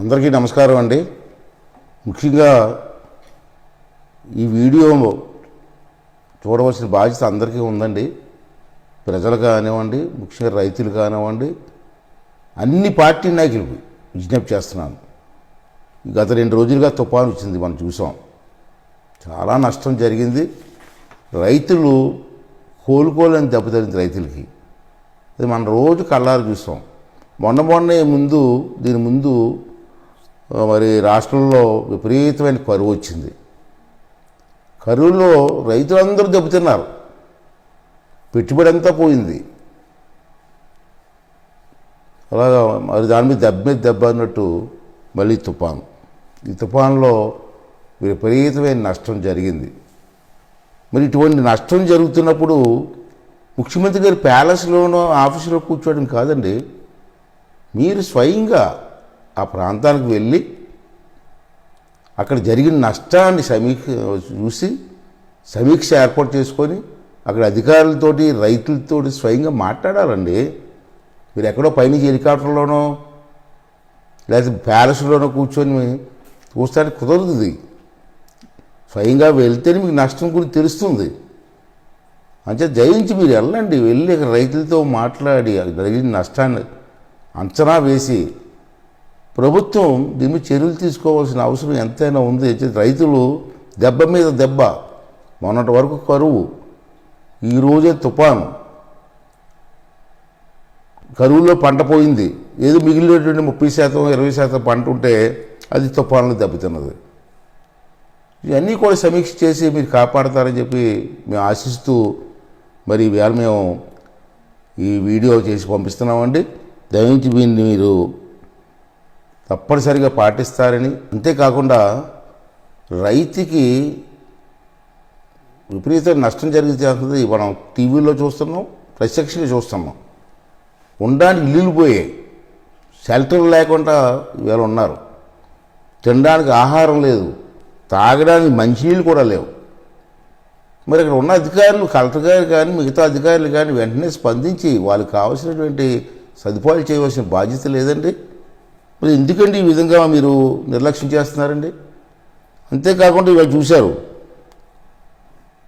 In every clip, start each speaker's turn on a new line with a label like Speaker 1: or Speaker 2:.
Speaker 1: అందరికీ నమస్కారం అండి. ముఖ్యంగా ఈ వీడియో చూడవలసిన బాధ్యత అందరికీ ఉందండి. ప్రజలు కానివ్వండి ముఖ్యంగా రైతులు కానివ్వండి అన్ని పార్టీ నాయకులకు విజ్ఞప్తి చేస్తున్నాను. గత రెండు రోజులుగా తుఫాను వచ్చింది మనం చూసాం. చాలా నష్టం జరిగింది. రైతులు కోలుకోలేని దెబ్బతింది రైతులకి. అది మనం రోజు కళ్ళారు చూస్తాం మొన్న మొన్న ముందు దీని ముందు మరి రాష్ట్రంలో విపరీతమైన కరువు వచ్చింది. కరువులో రైతులందరూ దెబ్బతిన్నారు. పెట్టుబడి అంతా పోయింది. అలాగా మరి దాని మీద దెబ్బ మీద దెబ్బ అన్నట్టు మళ్ళీ తుఫాను. ఈ తుఫాన్లో విపరీతమైన నష్టం జరిగింది. మరి ఇటువంటి నష్టం జరుగుతున్నప్పుడు ముఖ్యమంత్రి గారి ప్యాలెస్లోనో ఆఫీసులో కూర్చోవడం కాదండి. మీరు స్వయంగా ఆ ప్రాంతానికి వెళ్ళి అక్కడ జరిగిన నష్టాన్ని సమీక్ష చూసి సమీక్ష ఏర్పాటు చేసుకొని అక్కడ అధికారులతోటి రైతులతోటి స్వయంగా మాట్లాడాలండి. మీరు ఎక్కడో పైనుంచి హెలికాప్టర్లోనో లేకపోతే ప్యాలెస్లోనో కూర్చొని చూస్తానికి కుదరదు స్వయంగా వెళ్తేనే మీకు నష్టం గురించి తెలుస్తుంది. అంటే జయించి మీరు వెళ్ళండి. వెళ్ళి రైతులతో మాట్లాడి జరిగిన నష్టాన్ని అంచనా వేసి ప్రభుత్వం దీని మీద చర్యలు తీసుకోవాల్సిన అవసరం ఎంతైనా ఉంది. రైతులు దెబ్బ మీద దెబ్బ మొన్నటి వరకు కరువు ఈరోజే తుఫాను. కరువులో పంట పోయింది. ఏదో మిగిలినటువంటి ముప్పై శాతం ఇరవై శాతం పంట ఉంటే అది తుఫాన్లో దెబ్బతిన్నది. ఇవన్నీ కూడా సమీక్ష చేసి మీరు కాపాడతారని చెప్పి మేము ఆశిస్తూ మరి ఇవాళ మేము ఈ వీడియో చేసి పంపిస్తున్నామండి. దయించి దీన్ని మీరు తప్పనిసరిగా పాటిస్తారని. అంతేకాకుండా రైతుకి విపరీత నష్టం జరిగితే మనం టీవీలో చూస్తున్నాం ప్రత్యక్షంగా చూస్తున్నాం. ఉండడానికి ఇల్లులు పోయాయి. షెల్టర్ లేకుండా ఇవాళ ఉన్నారు. తినడానికి ఆహారం లేదు. తాగడానికి మంచినీళ్ళు కూడా లేవు. మరి అక్కడ ఉన్న అధికారులు కలెక్టర్ గారు కానీ మిగతా అధికారులు కానీ వెంటనే స్పందించి వాళ్ళకి కావాల్సినటువంటి సదుపాయాలు చేయవలసిన బాధ్యత లేదండి. మరి ఎందుకండి ఈ విధంగా మీరు నిర్లక్ష్యం చేస్తున్నారండి? అంతేకాకుండా ఇవాళ చూశారు.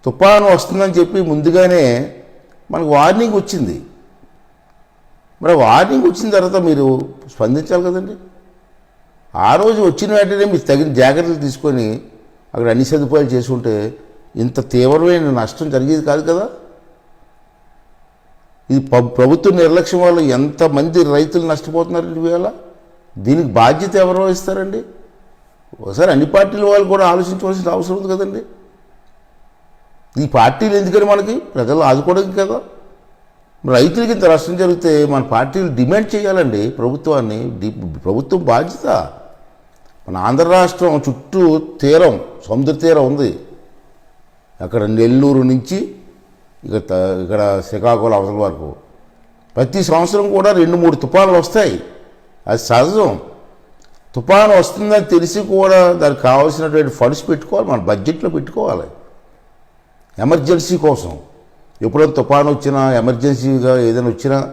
Speaker 1: తుఫాను వస్తుందని చెప్పి ముందుగానే మనకు వార్నింగ్ వచ్చింది. మరి వార్నింగ్ వచ్చిన తర్వాత మీరు స్పందించాలి కదండి? ఆ రోజు వచ్చిన వెంటనే మీరు తగిన జాగ్రత్తలు తీసుకొని అక్కడ అన్ని సదుపాయాలు చేసుకుంటే ఇంత తీవ్రమైన నష్టం జరిగేది కాదు కదా? ఇది ప్రభుత్వ నిర్లక్ష్యం వల్ల ఎంతమంది రైతులు నష్టపోతున్నారు ఇవాళ? దీనికి బాధ్యత ఎవరు వహిస్తారండి ఒకసారి అన్ని పార్టీల వాళ్ళు కూడా ఆలోచించవలసిన అవసరం ఉంది కదండి. ఈ పార్టీలు ఎందుకని మనకి? ప్రజలు ఆదుకోవడానికి కదా. రైతులకి ఇంత నష్టం జరిగితే మన పార్టీలు డిమాండ్ చేయాలండి ప్రభుత్వాన్ని. ప్రభుత్వం బాధ్యత. మన ఆంధ్ర రాష్ట్రం చుట్టూ తీరం సముద్ర తీరం ఉంది. అక్కడ నెల్లూరు నుంచి ఇక త- ఇక్కడ శ్రీకాకుళం అవతల వరకు. ప్రతి సంవత్సరం కూడా రెండు మూడు తుఫాన్లు వస్తాయి. అది సహజం. తుఫాను వస్తుందని తెలిసి కూడా దానికి కావాల్సినటువంటి ఫండ్స్ పెట్టుకోవాలి మన బడ్జెట్లో పెట్టుకోవాలి. ఎమర్జెన్సీ కోసం. ఎప్పుడైనా తుఫాను వచ్చినా ఎమర్జెన్సీగా ఏదైనా వచ్చినా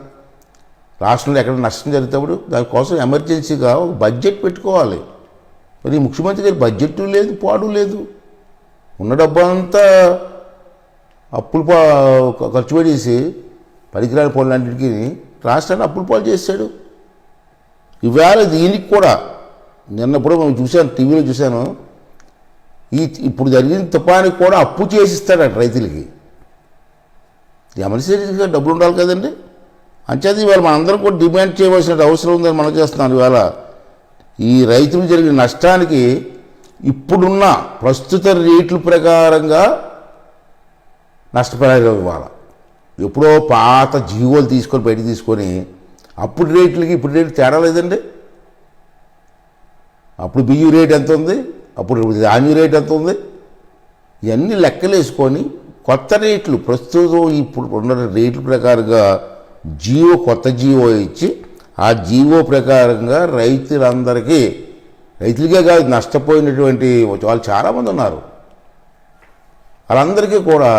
Speaker 1: రాష్ట్రంలో ఎక్కడ నష్టం జరిగినప్పుడు దానికోసం ఎమర్జెన్సీగా ఒక బడ్జెట్ పెట్టుకోవాలి. మరి ముఖ్యమంత్రి గారి బడ్జెట్ లేదు పాడు లేదు. ఉన్న డబ్బు అంతా అప్పులు పా ఖర్చు పెట్టేసి పనికిరాని పనులన్నింటికి రాష్ట్రాన్ని అప్పులు పాలు చేశాడు ఇవాళ దీనికి కూడా నిన్నప్పుడు మేము చూశాను టీవీలో చూశాను. ఈ ఇప్పుడు జరిగిన తుపానికి కూడా అప్పు చేసిస్తాడట రైతులకి. ఎమర్జెన్సీగా డబ్బులు ఉండాలి కదండి. అంచేత ఇవాళ మనందరం కూడా డిమాండ్ చేయవలసిన అవసరం ఉందని మనం చేస్తున్నాను ఇవాళ. ఈ రైతులు జరిగిన నష్టానికి ఇప్పుడున్న ప్రస్తుత రేట్ల ప్రకారంగా నష్టపరిహారం ఇవ్వాలి. ఎప్పుడో పాత జీవోలు తీసుకొని బయట తీసుకొని అప్పుడు రేట్లకి ఇప్పుడు రేట్లు తేడా లేదండి. అప్పుడు బియ్యం రేట్ ఎంత ఉంది? అప్పుడు ధాన్యం రేట్ ఎంత ఉంది? ఇవన్నీ లెక్కలేసుకొని కొత్త రేట్లు ప్రస్తుతం ఇప్పుడు ఉన్న రేట్ల ప్రకారంగా జీవో కొత్త జీవో ఇచ్చి ఆ జీవో ప్రకారంగా రైతులందరికీ రైతులకే కాదు నష్టపోయినటువంటి వాళ్ళు చాలామంది ఉన్నారు. వాళ్ళందరికీ కూడా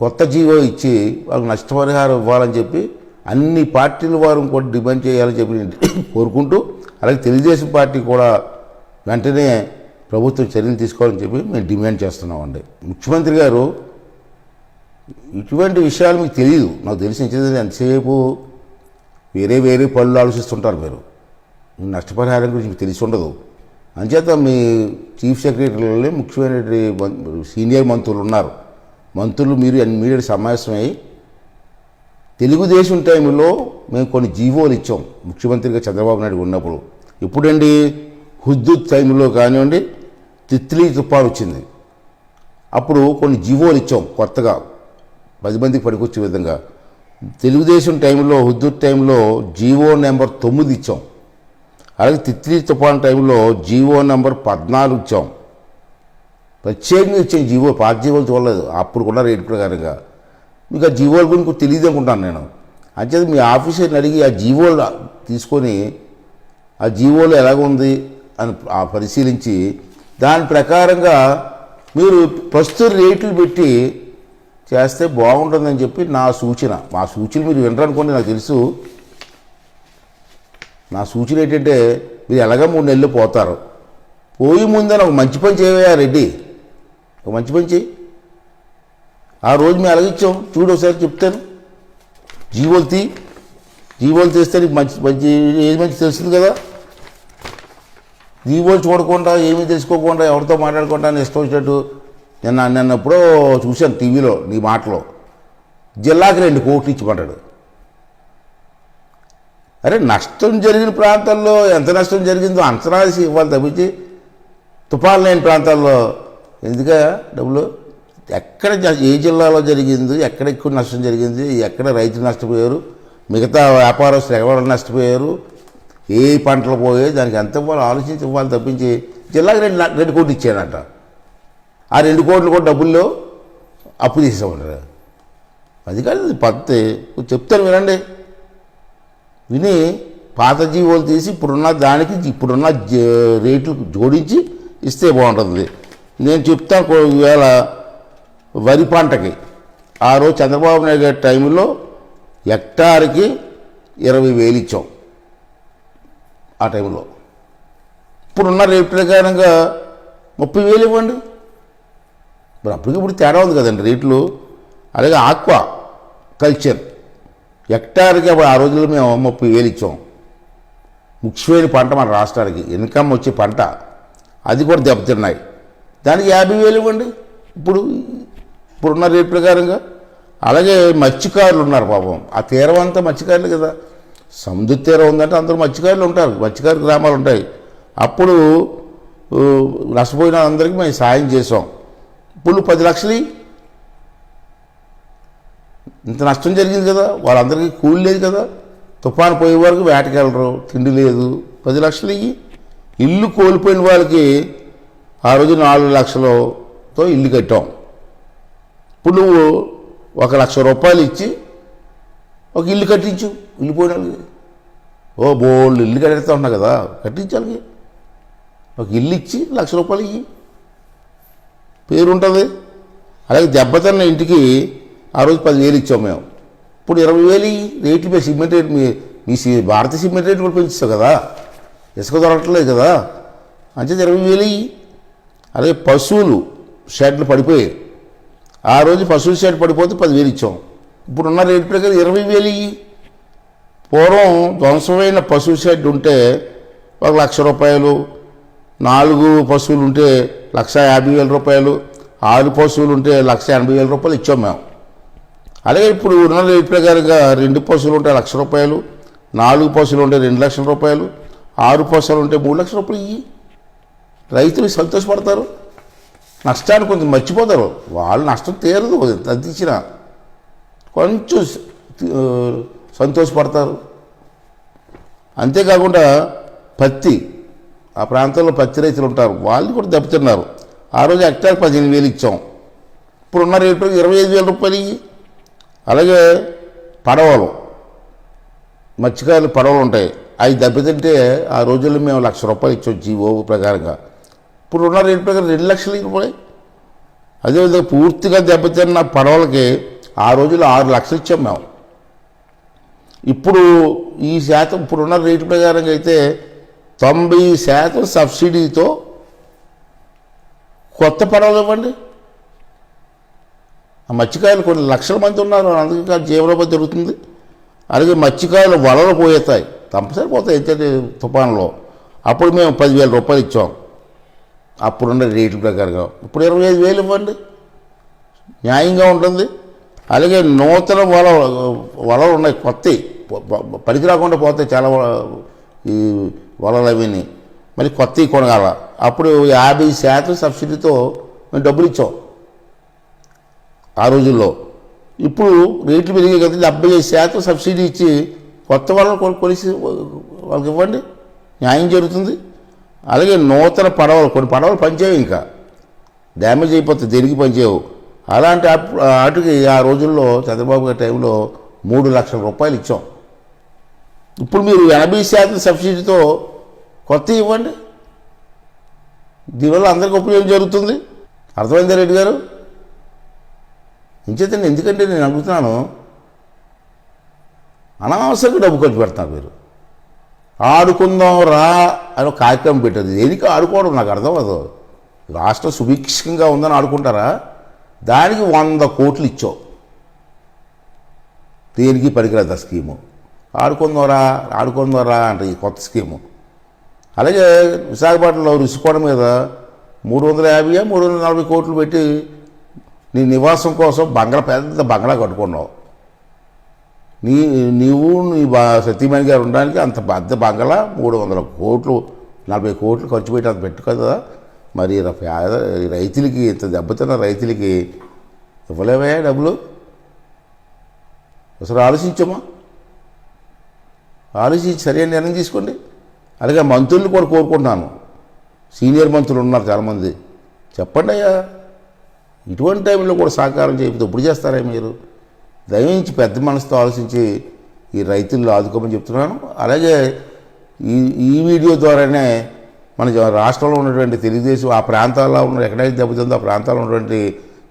Speaker 1: కొత్త జీవో ఇచ్చి వాళ్ళకి నష్టపరిహారం ఇవ్వాలని చెప్పి అన్ని పార్టీల వారు కూడా డిమాండ్ చేయాలని చెప్పి కోరుకుంటూ అలాగే తెలుగుదేశం పార్టీ కూడా వెంటనే ప్రభుత్వం చర్యలు తీసుకోవాలని చెప్పి మేము డిమాండ్ చేస్తున్నామండి. ముఖ్యమంత్రి గారు ఇటువంటి విషయాలు మీకు తెలియదు నాకు తెలిసిన ఎంతసేపు వేరే వేరే పనులు ఆలోచిస్తుంటారు మీరు. మీ నష్టపరిహారం గురించి మీకు తెలిసి ఉండదు. అంచేత మీ చీఫ్ సెక్రటరీలో ముఖ్యమైన సీనియర్ మంత్రులు ఉన్నారు. మంత్రులు మీరు మీడియా సమావేశమై తెలుగుదేశం టైంలో మేము కొన్ని జీవోలు ఇచ్చాం. ముఖ్యమంత్రిగా చంద్రబాబు నాయుడు ఉన్నప్పుడు. ఇప్పుడండి హుద్దుద్ టైంలో కానివ్వండి తిత్లీ తుపాన్ వచ్చింది. అప్పుడు కొన్ని జీవోలు ఇచ్చాం కొత్తగా. పది మందికి పనికొచ్చే విధంగా. తెలుగుదేశం టైంలో హుద్దుద్ టైంలో జీవో నెంబర్ తొమ్మిది ఇచ్చాం. అలాగే తిత్లీ తుఫాన్ టైంలో జీవో నెంబర్ పద్నాలుగు ఇచ్చాం. ప్రత్యేకంగా ఇచ్చాం జీవో పాత జీవోలు చూడలేదు. అప్పుడు కూడా రేటు ప్రకారంగా. మీకు ఆ జీవోల గురించి తెలియదు అనుకుంటాను నేను. అంచేది మీ ఆఫీసర్ని అడిగి ఆ జీవోలు తీసుకొని ఆ జీవోలు ఎలాగుంది అని పరిశీలించి దాని ప్రకారంగా మీరు ప్రస్తుత రేట్లు పెట్టి చేస్తే బాగుంటుందని చెప్పి నా సూచన. మా సూచన మీరు వినరనుకోండి నాకు తెలుసు. నా సూచన ఏంటంటే మీరు ఎలాగ మూడు నెలలు పోతారు. పోయి ముందని ఒక మంచి పని చేయవయ్యా రెడ్డి. ఒక మంచి పని చేయి. ఆ రోజు మేము ఎలాగిచ్చాం చూడు ఒకసారి చెప్తాను. జీవోలు తీ. జీవోలు తీస్తే నీకు మంచి మంచి ఏది మంచి తెలుస్తుంది కదా? జీవోలు చూడకుండా ఏమీ తెలుసుకోకుండా ఎవరితో మాట్లాడకుండా నేను ఇష్టం వచ్చినట్టు నిన్న నిన్నప్పుడో చూశాను టీవీలో నీ మాటలో. జిల్లాకి రెండు కోట్లు ఇచ్చిపడ్డాడు. అరే నష్టం జరిగిన ప్రాంతాల్లో ఎంత నష్టం జరిగిందో అంచనా వేసి ఇవ్వాలి తప్పించి తుఫాన్ లేని ప్రాంతాల్లో. ఎందుక డబ్బులు? ఎక్కడ జ- ఏ జిల్లాలో జరిగింది ఎక్కడ ఎక్కువ నష్టం జరిగింది ఎక్కడ రైతులు నష్టపోయారు మిగతా వ్యాపారస్తులు ఎవరు నష్టపోయారు ఏ పంటలు పోయాయి దానికి ఎంత ఇవ్వాలి ఆలోచించి ఇవ్వాలి తప్పించి జిల్లాకి రెండు రెండు కోట్లు ఇచ్చాడంట ఆ రెండు కోట్లు కూడా డబ్బుల్లో అప్పు తీసేవాడు అది కాదు పత్తి పద్ధతి. చెప్తాను వినండి. విని పాత జీవోలు తీసి ఇప్పుడున్న దానికి ఇప్పుడున్న రేట్లు జోడించి ఇస్తే బాగుంటుంది. నేను చెప్తాను కో- ఈవేళ వరి పంటకి. ఆ రోజు చంద్రబాబు నాయుడు గారి టైంలో హెక్టార్కి ఇరవై వేలు ఇచ్చాం. ఆ టైంలో ఇప్పుడున్న రేట్ ప్రకారంగా ముప్పై వేలు ఇవ్వండి. మరి అప్పటికి ఇప్పుడు తేడా ఉంది కదండి రేట్లు. అలాగే ఆక్వా కల్చర్. హెక్టార్కి అప్పుడు ఆ రోజుల్లో మేము ముప్పై వేలు ఇచ్చాం. ముఖ్యమైన పంట మన రాష్ట్రానికి. ఇన్కమ్ వచ్చే పంట. అది కూడా దెబ్బతిన్నాయి. దానికి యాభై వేలు ఇవ్వండి. ఇప్పుడు ఇప్పుడున్న రేట్ ప్రకారంగా. అలాగే మత్స్యకారులు ఉన్నారు పాపం. ఆ తీరం అంతా మత్స్యకారులు కదా. సముద్ర తీరం ఉందంటే అందరూ మత్స్యకారులు ఉంటారు. మత్స్యకారు గ్రామాలు ఉంటాయి. అప్పుడు నష్టపోయిన అందరికీ మేము సాయం చేసాం ఇప్పుడు పది లక్షలు ఇంత నష్టం జరిగింది కదా. వాళ్ళందరికీ కూలి లేదు కదా. తుఫాను పోయే వరకు వేటకెళ్ళరు తిండి లేదు. పది లక్షలు ఇల్లు కోల్పోయిన వాళ్ళకి ఆ రోజు నాలుగు లక్షలతో ఇల్లు కట్టాం. ఇప్పుడు నువ్వు ఒక లక్ష రూపాయలు ఇచ్చి ఒక ఇల్లు కట్టించు. ఇల్లు పోయిన వాళ్ళకి ఓ బోల్డ్ ఇల్లు కట్టేస్తా ఉన్నా కదా కట్టించాలి ఒక ఇల్లు ఇచ్చి లక్ష రూపాయలు ఇయ్యి. పేరు ఉంటుంది అలాగే దెబ్బతిన్న ఇంటికి ఆ రోజు పదివేలు ఇచ్చాం మేము. ఇప్పుడు ఇరవై వేలు రేట్లు మీద సిమెంట్ రేట్ మీ మీ సి- భారత సిమెంట్ రేట్ కూడా పెంచుతావు కదా. ఇసుక దొరకట్లేదు కదా. అంచేది ఇరవై వేలు అలాగే పశువులు షెడ్లు పడిపోయాయి. ఆ రోజు పశువుల షెడ్ పడిపోతే పదివేలు ఇచ్చాం. ఇప్పుడున్న రేట్ ప్రకారం ఇరవై వేలు ఇయ్యి. పూర్వం ధ్వంసమైన పశువు షెడ్ ఉంటే ఒక లక్ష రూపాయలు నాలుగు పశువులు ఉంటే లక్ష యాభై వేల రూపాయలు ఆరు పశువులు ఉంటే లక్ష ఎనభై వేల రూపాయలు ఇచ్చాం మేము. అలాగే ఇప్పుడు ఉన్న రేట్ ప్రకారంగా రెండు పశువులు ఉంటే లక్ష రూపాయలు నాలుగు పశువులు ఉంటే రెండు లక్షల రూపాయలు ఆరు పశువులు ఉంటే మూడు లక్షల రూపాయలు ఇవి రైతులు సంతోషపడతారు. నష్టాన్ని కొంచెం మర్చిపోతారు. వాళ్ళు నష్టం తీరదు. ఎంత కొంచెం సంతోషపడతారు. అంతేకాకుండా పత్తి ఆ ప్రాంతంలో పత్తి రైతులు ఉంటారు. వాళ్ళు కూడా దెబ్బతిన్నారు. ఆ రోజు హెక్టార్ పదిహేను వేలు ఇచ్చాం. ఇప్పుడున్న రేటు ఇరవై ఐదు వేల రూపాయలు అలాగే పడవలు మత్స్యకారులు పడవలు ఉంటాయి. అవి దెబ్బతింటే ఆ రోజుల్లో మేము లక్ష రూపాయలు ఇచ్చాం జీవో ప్రకారంగా. ఇప్పుడు ఉన్న రేటు ప్రకారం రెండు లక్షలు రూపాయలు అదేవిధంగా పూర్తిగా దెబ్బతిన్న పడవలకి ఆ రోజుల్లో ఆరు లక్షలు ఇచ్చాం మేము. ఇప్పుడు ఈ శాతం ఇప్పుడున్న రేటు ప్రకారంగా అయితే తొంభై శాతం సబ్సిడీతో కొత్త పడవలు ఇవ్వండి. ఆ మత్స్యకాయలు కొన్ని లక్షల మంది ఉన్నారు అందుకే జీవనోపాధి జరుగుతుంది అలాగే మత్స్యకాయలు వలలు పోయేస్తాయి. కంపల్సరీ పోతాయి అయితే తుఫాన్లో. అప్పుడు మేము పదివేల రూపాయలు ఇచ్చాం. అప్పుడున్న రేట్ల ప్రకారంగా. ఇప్పుడు ఇరవై ఐదు వేలు ఇవ్వండి. న్యాయంగా ఉంటుంది. అలాగే నూతన వల వలలు ఉన్నాయి. కొత్తవి పనికి రాకుండా పోతాయి చాలా ఈ వలలు అవిని మరి కొత్తవి కొనగాల. అప్పుడు యాభై శాతం సబ్సిడీతో మేము డబ్బులు ఇచ్చాం. ఆ రోజుల్లో. ఇప్పుడు రేట్లు పెరిగే కదా డెబ్బై ఐదు శాతం సబ్సిడీ ఇచ్చి కొత్త వలలు కొను వాళ్ళకి ఇవ్వండి. న్యాయం జరుగుతుంది. అలాగే నూతన పడవలు కొన్ని పడవలు పనిచేయవు ఇంకా. డ్యామేజ్ అయిపోతే దేనికి పనిచేయవు. అలాంటి అప్- ఆ రోజుల్లో చంద్రబాబు గారి టైంలో మూడు లక్షల రూపాయలు ఇచ్చాం. ఇప్పుడు మీరు ఎనభై శాతం సబ్సిడీతో కొత్త ఇవ్వండి. దీనివల్ల అందరికీ ఉపయోగం జరుగుతుంది. అర్థమైందా రెడ్డి గారు? ఇంచేతండి ఎందుకంటే నేను అడుగుతున్నాను అనవసరంగా డబ్బు ఖర్చు పెడతాను మీరు. ఆడుకుందాం రా అని ఒక కార్యక్రమం పెట్టదు. దేనికి ఆడుకోవడం? నాకు అర్థం అదో రాష్ట్రం సుభిక్షంగా ఉందని ఆడుకుంటారా? దానికి వంద కోట్లు ఇచ్చావు. దేనికి పనికిరాదు ఆ స్కీము? ఆడుకుందాంరా ఆడుకుందాంరా అంటే ఈ కొత్త స్కీము. అలాగే విశాఖపట్నంలో రుషికోణ మీద మూడు వందల యాభై మూడు వందల నలభై కోట్లు పెట్టి నీ నివాసం కోసం బంగ్లా పెద్ద బంగ్లా కట్టుకున్నావు. నీ నీవు నీ బా సతీమణి గారు ఉండడానికి అంత పెద్ద బంగళ మూడు వందల కోట్లు నలభై కోట్లు ఖర్చు పెట్టి అంత పెట్టు కదా. మరి పేద రైతులకి ఇంత దెబ్బతిన్న రైతులకి ఇవ్వలేవయా డబ్బులు? అసలు ఆలోచించమ్మా. ఆలోచించి సరైన నిర్ణయం తీసుకోండి. అలాగే మంత్రులు కూడా కోరుకుంటున్నాను. సీనియర్ మంత్రులు ఉన్నారు చాలామంది. చెప్పండి అయ్యా. ఇటువంటి టైంలో కూడా సహకారం చేయకపోతే ఇప్పుడు చేస్తారా మీరు? దయించి పెద్ద మనసుతో ఆలోచించి ఈ రైతుల్లో ఆదుకోమని చెప్తున్నాను. అలాగే ఈ ఈ వీడియో ద్వారానే మన రాష్ట్రంలో ఉన్నటువంటి తెలుగుదేశం ఆ ప్రాంతాల్లో ఉన్న ఎక్కడైతే దెబ్బతిందో ఆ ప్రాంతాల్లో ఉన్నటువంటి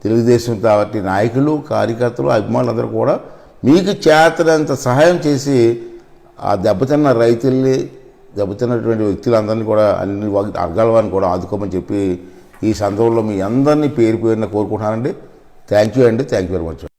Speaker 1: తెలుగుదేశం కాబట్టి నాయకులు కార్యకర్తలు అభిమానులందరూ కూడా మీకు చేతనంత సహాయం చేసి ఆ దెబ్బతిన్న రైతుల్ని దెబ్బతిన్నటువంటి వ్యక్తులందరినీ కూడా అన్ని వర్గాల వారిని కూడా ఆదుకోమని చెప్పి ఈ సందర్భంలో మీ అందరినీ పేరు పేరున కోరుకుంటున్నానండి. థ్యాంక్ యూ అండి. Thank you very much.